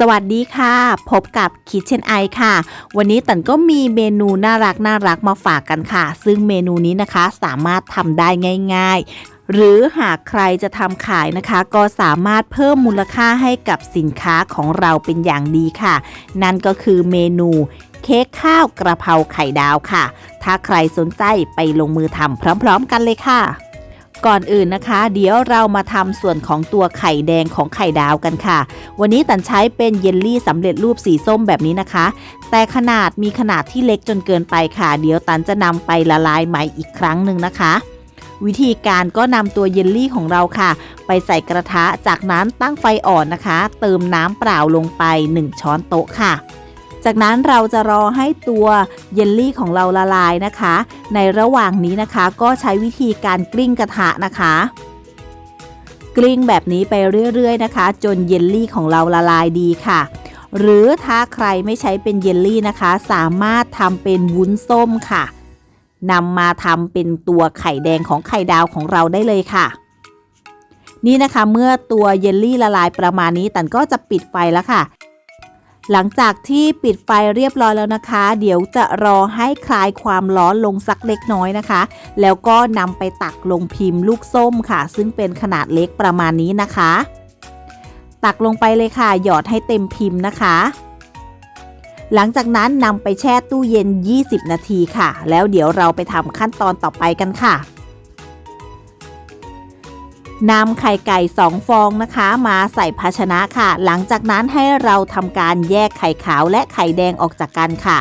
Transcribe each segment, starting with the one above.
สวัสดีค่ะ พบกับ Kitchen Eye ค่ะ วันนี้ตันก็มีเมนูน่ารักน่ารักมาฝากกันค่ะ ซึ่งเมนูนี้นะคะสามารถทำได้ง่าย ๆ หรือหากใครจะทำขายนะคะ ก็สามารถเพิ่มมูลค่าให้กับสินค้าของเราเป็นอย่างดีค่ะ นั่นก็คือเมนูเค้กข้าวกระเพราไข่ดาวค่ะ ถ้าใครสนใจไปลงมือทำพร้อม ๆ กันเลยค่ะ ก่อนอื่นนะคะ เดี๋ยวเรามาทำส่วนของตัวไข่แดงของไข่ดาวกันค่ะ วันนี้ตันใช้เป็นเยลลี่สำเร็จรูปสีส้มแบบนี้นะคะ แต่ขนาดมีขนาดที่เล็กจนเกินไปค่ะ เดี๋ยวตันจะนำไปละลายใหม่อีกครั้งหนึ่งนะคะ วิธีการก็นำตัวเยลลี่ของเราค่ะ ไปใส่กระทะจากนั้นตั้งไฟอ่อนนะคะ เติมน้ำเปล่าลงไป 1 ช้อนโต๊ะค่ะ จากนั้นเราจะรอให้ตัวเยลลี่ของเราละลายนะคะ ในระหว่างนี้นะคะก็ใช้วิธีการกลิ้งกระทะนะคะ กลิ้งแบบนี้ไปเรื่อยๆนะคะ จนเยลลี่ของเราละลายดีค่ะ หรือถ้าใครไม่ใช้เป็นเยลลี่นะคะ สามารถทำเป็นวุ้นส้มค่ะนำมาทำเป็นตัวไข่แดงของไข่ดาวของเราได้เลยค่ะ นี่นะคะเมื่อตัวเยลลี่ละลายประมาณนี้ตันก็จะปิดไฟแล้วค่ะ หลังจากที่ปิดไฟเรียบร้อยแล้วนะคะ เดี๋ยวจะรอให้คลายความร้อนลงสักเล็กน้อยนะคะ แล้วก็นำไปตักลงพิมพ์ลูกส้มค่ะ ซึ่งเป็นขนาดเล็กประมาณนี้นะคะ ตักลงไปเลยค่ะ หยอดให้เต็มพิมพ์นะคะ หลังจากนั้นนำไปแช่ตู้เย็น 20 นาทีค่ะ แล้วเดี๋ยวเราไปทำขั้นตอนต่อไปกันค่ะ นำไข่ไก่ 2 ฟองนะคะ มาใส่ภาชนะค่ะ หลังจากนั้นให้เราทำการแยกไข่ขาวและไข่แดงออกจากกันค่ะ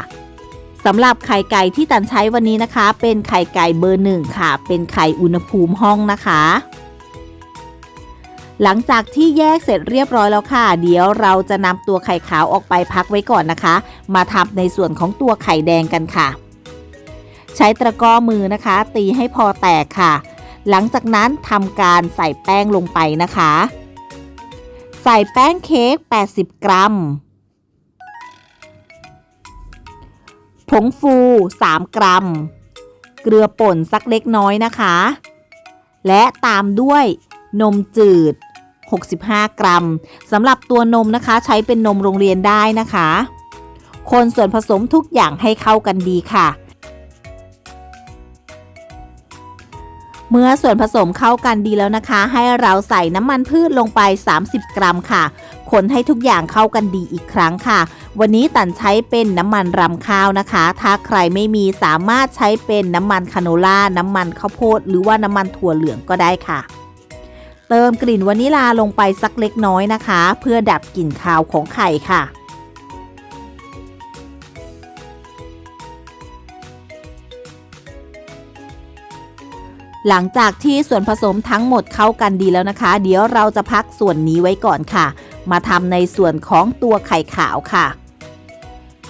สำหรับไข่ไก่ที่ตันใช้วันนี้นะคะ เป็นไข่ไก่เบอร์หนึ่งค่ะ เป็นไข่อุณหภูมิห้องนะคะ หลังจากที่แยกเสร็จเรียบร้อยแล้วค่ะ เดี๋ยวเราจะนำตัวไข่ขาวออกไปพักไว้ก่อนนะคะ มาทำในส่วนของตัวไข่แดงกันค่ะ ใช้ตะกร้อมือนะคะ ตีให้พอแตกค่ะ หลังจากนั้นทำการใส่แป้งลงไปนะคะ ใส่แป้งเค้ก 80 กรัม ผงฟู 3 กรัม เกลือป่นสักเล็กน้อยนะคะ และตามด้วยนมจืด 65 กรัมสำหรับตัวนมนะคะใช้เป็นนมโรงเรียนได้นะคะ คนส่วนผสมทุกอย่างให้เข้ากันดีค่ะ เมื่อส่วนผสมเข้ากันดีแล้วนะคะ ให้เราใส่น้ำมันพืชลงไป 30 กรัมค่ะ คนให้ทุกอย่างเข้ากันดีอีกครั้งค่ะ วันนี้ตันใช้เป็นน้ำมันรำข้าวนะคะ ถ้าใครไม่มีสามารถใช้เป็นน้ำมันคาโนล่า น้ำมันข้าวโพด หรือว่าน้ำมันถั่วเหลืองก็ได้ค่ะ เติมกลิ่นวานิลาลงไปสักเล็กน้อยนะคะ เพื่อดับกลิ่นคาวของไข่ค่ะ หลังจากที่ส่วนผสมทั้งหมดเข้ากันดีแล้วนะคะ เดี๋ยวเราจะพักส่วนนี้ไว้ก่อนค่ะ มาทำในส่วนของตัวไข่ขาวค่ะ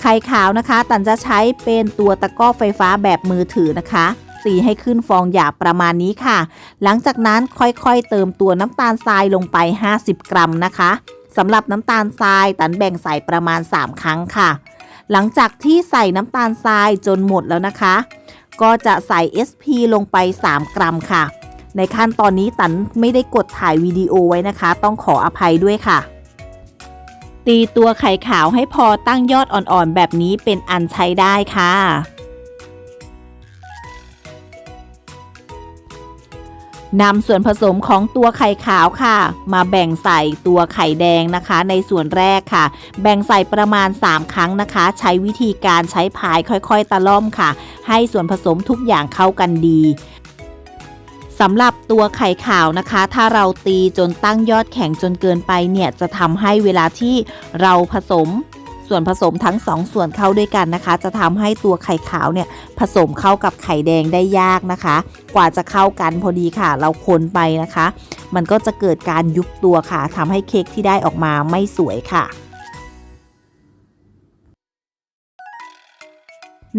ไข่ขาวนะคะ ตันจะใช้เป็นตัวตะกร้อไฟฟ้าแบบมือถือนะคะตีให้ขึ้นฟองหยาบประมาณนี้ค่ะ หลังจากนั้นค่อยๆ เติมตัวน้ำตาลทรายลงไป 50 กรัมนะคะสำหรับน้ำตาลทรายตันแบ่งใส่ประมาณ 3 ครั้งค่ะ หลังจากที่ใส่น้ำตาลทรายจนหมดแล้วนะคะ ก็จะใส่ SP ลงไป 3 กรัมค่ะ ในขั้นตอนนี้ตันไม่ได้กดถ่ายวิดีโอไว้นะคะ ต้องขออภัยด้วยค่ะ ตีตัวไข่ขาวให้พอตั้งยอดอ่อนๆแบบนี้เป็นอันใช้ได้ค่ะ นำส่วนผสมของตัวไข่ขาวค่ะ มาแบ่งใส่ตัวไข่แดงนะคะ ในส่วนแรกค่ะ แบ่งใส่ประมาณ 3 ครั้งนะคะ ใช้วิธีการใช้พายค่อยๆ ตะล่อมค่ะ ให้ส่วนผสมทุกอย่างเข้ากันดีสำหรับตัวไข่ขาวนะคะ ถ้าเราตีจนตั้งยอดแข็งจนเกินไปเนี่ยจะทำให้เวลาที่เราผสม ส่วนผสมทั้งสองส่วนเข้าด้วยกันนะคะ จะทำให้ตัวไข่ขาวเนี่ยผสมเข้ากับไข่แดงได้ยากนะคะ กว่าจะเข้ากันพอดีค่ะ เราคนไปนะคะ มันก็จะเกิดการยุบตัวค่ะทำให้เค้กที่ได้ออกมาไม่สวยค่ะ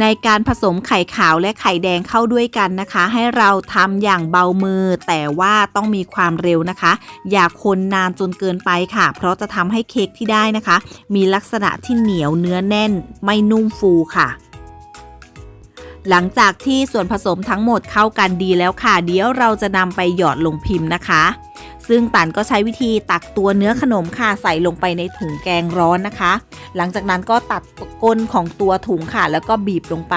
ในการผสมไข่ขาวและไข่แดงเข้าด้วยกันนะคะ ให้เราทำอย่างเบามือ แต่ว่าต้องมีความเร็วนะคะ อย่าคนนานจนเกินไปค่ะ เพราะจะทำให้เค้กที่ได้นะคะ มีลักษณะที่เหนียวเนื้อแน่น ไม่นุ่มฟูค่ะหลังจากที่ส่วนผสมทั้งหมดเข้ากันดีแล้วค่ะ เดี๋ยวเราจะนำไปหยอดลงพิมพ์นะคะ ซึ่งตันก็ใช้วิธีตักตัวเนื้อขนมค่ะใส่ลงไปในถุงแกงร้อนนะคะ หลังจากนั้นก็ตัดก้นของตัวถุงค่ะ แล้วก็บีบลงไป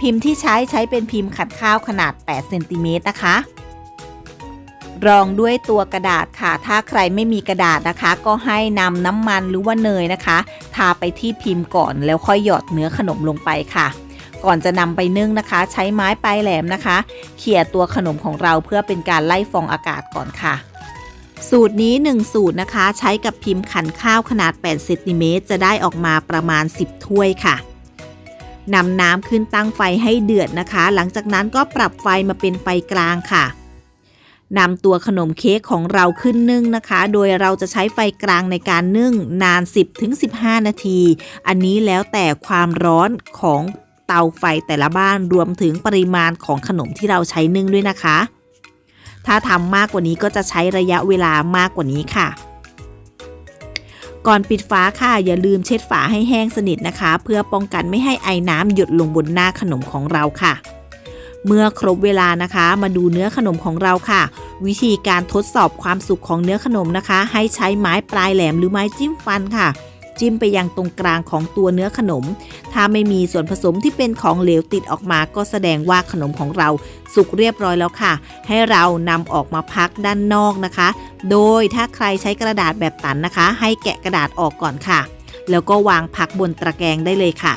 พิมพ์ที่ใช้ใช้เป็นพิมพ์ขัดข้าวขนาด8เซนติเมตรนะคะรองด้วยตัวกระดาษค่ะ ถ้าใครไม่มีกระดาษนะคะ ก็ให้นำน้ำมันหรือว่าเนยนะคะ ทาไปที่พิมพ์ก่อนแล้วค่อยหยอดเนื้อขนมลงไปค่ะ ก่อนจะนำไปนึ่งนะคะ ใช้ไม้ปลายแหลมนะคะ เขี่ยตัวขนมของเราเพื่อเป็นการไล่ฟองอากาศก่อนค่ะ สูตรนี้ 1 สูตรนะคะ ใช้กับพิมพ์ขันข้าวขนาด8เซนติเมตรจะได้ออกมาประมาณ 10 ถ้วยค่ะนำน้ำขึ้นตั้งไฟให้เดือดนะคะ หลังจากนั้นก็ปรับไฟมาเป็นไฟกลางค่ะนำตัวขนมเค้กของเราขึ้นนึ่งนะคะ โดยเราจะใช้ไฟกลางในการนึ่งนาน 10-15 นาที อันนี้แล้วแต่ความร้อนของเตาไฟแต่ละบ้านรวมถึงปริมาณของขนมที่เราใช้นึ่งด้วยนะคะ ถ้าทำมากกว่านี้ก็จะใช้ระยะเวลามากกว่านี้ค่ะ ก่อนปิดฝาค่ะ อย่าลืมเช็ดฝาให้แห้งสนิทนะคะ เพื่อป้องกันไม่ให้ไอน้ำหยดลงบนหน้าขนมของเราค่ะ เมื่อครบเวลานะคะ มาดูเนื้อขนมของเราค่ะ วิธีการทดสอบความสุกของเนื้อขนมนะคะ ให้ใช้ไม้ปลายแหลมหรือไม้จิ้มฟันค่ะ จิ้มไปยังตรงกลางของตัวเนื้อขนม ถ้าไม่มีส่วนผสมที่เป็นของเหลวติดออกมาก็แสดงว่าขนมของเราสุกเรียบร้อยแล้วค่ะ ให้เรานำออกมาพักด้านนอกนะคะ โดยถ้าใครใช้กระดาษแบบตันนะคะ ให้แกะกระดาษออกก่อนค่ะ แล้วก็วางพักบนตะแกรงได้เลยค่ะ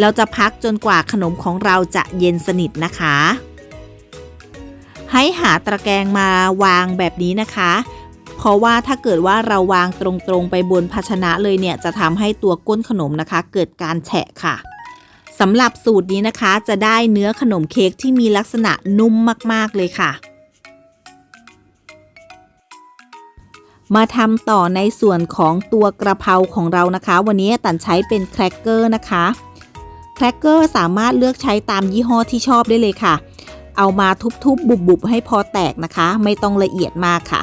เราจะพักจนกว่าขนมของเราจะเย็นสนิทนะคะ ให้หาตะแกรงมาวางแบบนี้นะคะ เพราะว่าถ้าเกิดว่าเราวางตรงๆไปบนภาชนะเลยเนี่ยจะทำให้ตัวก้นขนมนะคะ เกิดการแฉะค่ะสำหรับสูตรนี้นะคะจะได้เนื้อขนมเค้กที่มีลักษณะนุ่มมากๆเลยค่ะ มาทำต่อในส่วนของตัวกระเพราของเรานะคะ วันนี้ตันใช้เป็นแครกเกอร์นะคะแครกเกอร์สามารถเลือกใช้ตามยี่ห้อที่ชอบได้เลยค่ะ เอามาทุบๆบุบๆให้พอแตกนะคะ ไม่ต้องละเอียดมากค่ะ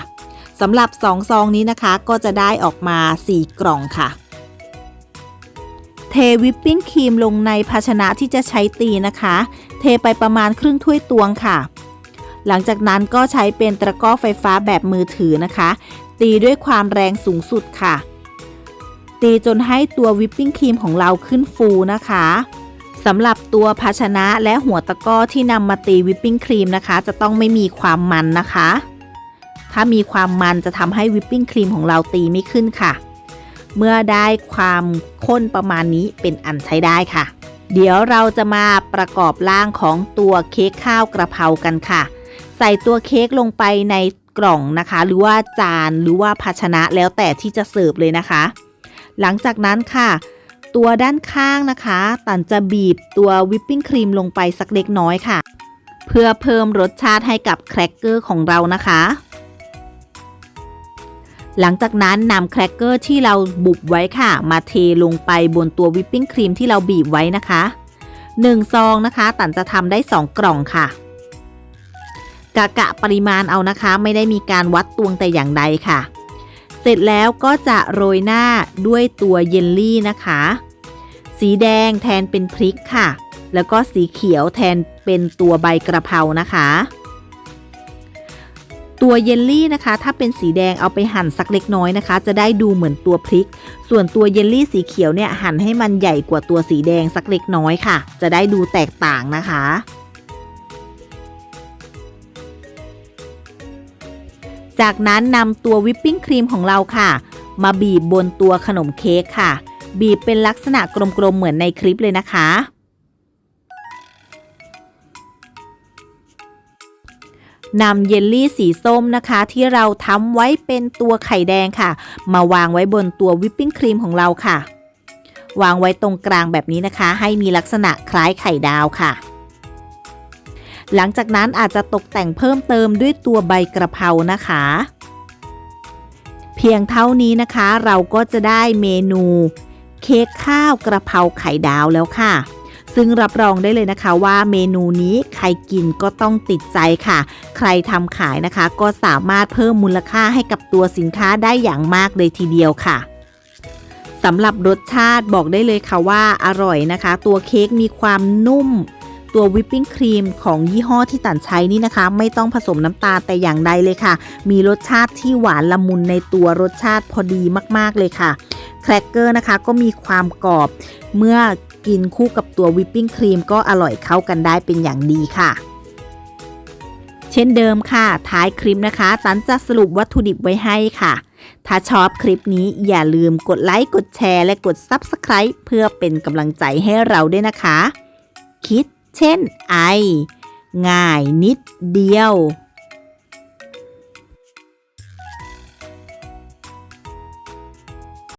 สำหรับ 2 ซองนี้นะคะ ก็จะได้ออกมา 4 กล่องค่ะ เทวิปปิ้งครีมลงในภาชนะที่จะใช้ตีนะคะ เทไปประมาณครึ่งถ้วยตวงค่ะ หลังจากนั้นก็ใช้เป็นตะกร้อไฟฟ้าแบบมือถือนะคะ ตีด้วยความแรงสูงสุดค่ะ ตีจนให้ตัววิปปิ้งครีมของเราขึ้นฟูนะคะสำหรับตัวภาชนะและหัวตะกร้อที่นำมาตีวิปปิ้งครีมนะคะ จะต้องไม่มีความมันนะคะ ถ้ามีความมันจะทำให้วิปปิ้งครีมของเราตีไม่ขึ้นค่ะ เมื่อได้ความข้นประมาณนี้เป็นอันใช้ได้ค่ะ เดี๋ยวเราจะมาประกอบร่างของตัวเค้กข้าวกระเพรากันค่ะ ใส่ตัวเค้กลงไปในกล่องนะคะ หรือว่าจานหรือว่าภาชนะแล้วแต่ที่จะเสิร์ฟเลยนะคะ หลังจากนั้นค่ะ ตัวด้านข้างนะคะ ตันจะบีบตัววิปปิ้งครีมลงไปสักเล็กน้อยค่ะ เพื่อเพิ่มรสชาติให้กับแครกเกอร์ของเรานะคะ หลังจากนั้นนำแครกเกอร์ที่เราบุบไว้ค่ะ มาเทลงไปบนตัววิปปิ้งครีมที่เราบีบไว้นะคะ1ซองนะคะ ตันจะทำได้ 2 กล่องค่ะ กะกะปริมาณเอานะคะ ไม่ได้มีการวัดตวงแต่อย่างใดค่ะ เสร็จแล้วก็จะโรยหน้าด้วยตัวเยลลี่นะคะ สีแดงแทนเป็นพริกค่ะ แล้วก็สีเขียวแทนเป็นตัวใบกระเพรานะคะ ตัวเยลลี่นะคะ ถ้าเป็นสีแดงเอาไปหั่นสักเล็กน้อยนะคะ จะได้ดูเหมือนตัวพริก ส่วนตัวเยลลี่สีเขียวเนี่ยหั่นให้มันใหญ่กว่าตัวสีแดงสักเล็กน้อยค่ะ จะได้ดูแตกต่างนะคะจากนั้นนำตัววิปปิ้งครีมของเราค่ะ มาบีบบนตัวขนมเค้กค่ะ บีบเป็นลักษณะกลมๆเหมือนในคลิปเลยนะคะ นำเยลลี่สีส้มนะคะ ที่เราทำไว้เป็นตัวไข่แดงค่ะ มาวางไว้บนตัววิปปิ้งครีมของเราค่ะ วางไว้ตรงกลางแบบนี้นะคะ ให้มีลักษณะคล้ายไข่ดาวค่ะ หลังจากนั้นอาจจะตกแต่งเพิ่มเติมด้วยตัวใบกระเพรานะคะ เพียงเท่านี้นะคะ เราก็จะได้เมนู เค้กข้าวกระเพราไข่ดาวแล้วค่ะ ซึ่งรับรองได้เลยนะคะว่าเมนูนี้ใครกินก็ต้องติดใจค่ะ ใครทำขายนะคะก็สามารถเพิ่มมูลค่าให้กับตัวสินค้าได้อย่างมากเลยทีเดียวค่ะสำหรับรสชาติบอกได้เลยค่ะว่าอร่อยนะคะ ตัวเค้กมีความนุ่ม ตัววิปปิ้งครีมของยี่ห้อที่ตันใช้นี่นะคะ ไม่ต้องผสมน้ำตาลแต่อย่างใดเลยค่ะ มีรสชาติที่หวานละมุนในตัวรสชาติพอดีมากๆเลยค่ะแครกเกอร์นะคะก็มีความกรอบ เมื่อ กินคู่กับตัววิปปิ้งครีมก็อร่อยเข้ากันได้เป็นอย่างดีค่ะเช่นเดิมค่ะ ท้ายคลิปนะคะ ตันจะสรุปวัตถุดิบไว้ให้ค่ะ ถ้าชอบคลิปนี้อย่าลืมกดไลค์ กดแชร์ และกด Subscribe เพื่อเป็นกำลังใจให้เราด้วยนะคะ คิดเช่นไอ ง่ายนิดเดียว